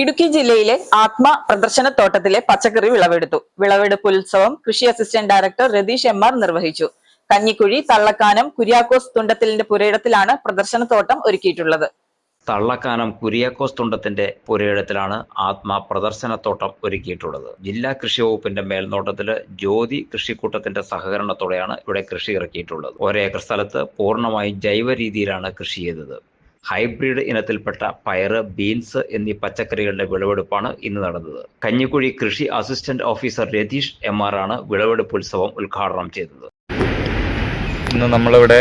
ഇടുക്കി ജില്ലയിലെ ആത്മ പ്രദർശനത്തോട്ടത്തിലെ പച്ചക്കറി വിളവെടുത്തു. വിളവെടുപ്പ് ഉത്സവം കൃഷി assistant director Rathish M R നിർവഹിച്ചു. കഞ്ഞിക്കുഴി തള്ളക്കാനം കുര്യാക്കോസ് തുണ്ടത്തിലിന്റെ പുരയിടത്തിലാണ് പ്രദർശനത്തോട്ടം ഒരുക്കിയിട്ടുള്ളത്. തള്ളക്കാനം കുര്യാക്കോസ് തുണ്ടത്തിന്റെ പുരയിടത്തിലാണ് ആത്മ പ്രദർശനത്തോട്ടം ഒരുക്കിയിട്ടുള്ളത്. ജില്ലാ കൃഷി വകുപ്പിന്റെ മേൽനോട്ടത്തിൽ ജ്യോതി കൃഷിക്കൂട്ടത്തിന്റെ സഹകരണത്തോടെയാണ് ഇവിടെ കൃഷി ഇറക്കിയിട്ടുള്ളത്. ഒരേക്കർ സ്ഥലത്ത് പൂർണമായും ജൈവ രീതിയിലാണ് കൃഷി ചെയ്തത്. ഹൈബ്രിഡ് ഇനത്തിൽപ്പെട്ട പയറ് ബീൻസ് എന്നീ പച്ചക്കറികളുടെ വിളവെടുപ്പാണ് ഇന്ന് നടന്നത്. കഞ്ഞിക്കുഴി കൃഷി assistant officer Rathish M R ആണ് വിളവെടുപ്പ് ഉത്സവം ഉദ്ഘാടനം ചെയ്തത്. ഇന്ന് നമ്മളിവിടെ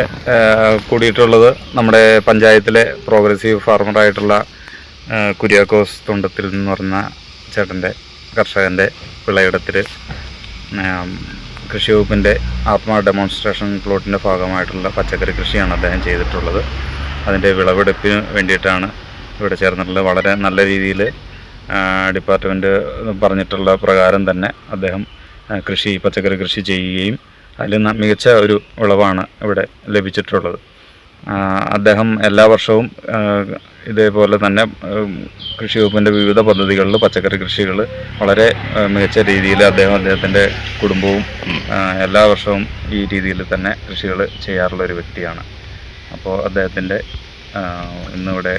കൂടിയിട്ടുള്ളത് നമ്മുടെ പഞ്ചായത്തിലെ പ്രോഗ്രസീവ് ഫാർമറായിട്ടുള്ള കുര്യാക്കോസ് തുണ്ടത്തിൽ എന്ന് പറഞ്ഞ ചേട്ടന്റെ കർഷകന്റെ വിളയിടത്തിൽ കൃഷി വകുപ്പിന്റെ ആത്മാ ഡെമോൺസ്ട്രേഷൻ പ്ലോട്ടിന്റെ ഭാഗമായിട്ടുള്ള പച്ചക്കറി കൃഷിയാണ് അദ്ദേഹം ചെയ്തിട്ടുള്ളത്. അതിന്റെ വിളവെടുപ്പിന് വേണ്ടിയിട്ടാണ് ഇവിടെ ചേർന്നിട്ടുള്ളത്. വളരെ നല്ല രീതിയിൽ ഡിപ്പാർട്ട്മെന്റ് പറഞ്ഞിട്ടുള്ള പ്രകാരം തന്നെ അദ്ദേഹം കൃഷി പച്ചക്കറി കൃഷി ചെയ്യുകയും അതിൽ മികച്ച ഒരു വിളവാണ് ഇവിടെ ലഭിച്ചിട്ടുള്ളത്. അദ്ദേഹം എല്ലാ വർഷവും ഇതേപോലെ തന്നെ കൃഷി വകുപ്പിന്റെ വിവിധ പദ്ധതികളിൽ പച്ചക്കറി കൃഷികൾ വളരെ മികച്ച രീതിയിൽ അദ്ദേഹം അദ്ദേഹത്തിന്റെ കുടുംബവും എല്ലാ വർഷവും ഈ രീതിയിൽ തന്നെ കൃഷികൾ ചെയ്യാറുള്ള ഒരു വ്യക്തിയാണ്. അപ്പോൾ അദ്ദേഹത്തിന്റെ ഇന്നിവിടെ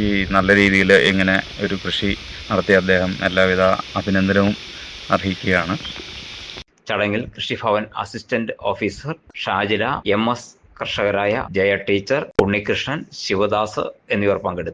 ഈ നല്ല രീതിയിൽ ഇങ്ങനെ ഒരു കൃഷി നടത്തിയ അദ്ദേഹം എല്ലാവിധ അഭിനന്ദനവും അർഹിക്കുകയാണ്. ചടങ്ങിൽ Krishibhavan assistant officer Shajila M S കർഷകരായ Jaya teacher Unnikrishnan Sivadas എന്നിവർ പങ്കെടുത്തു.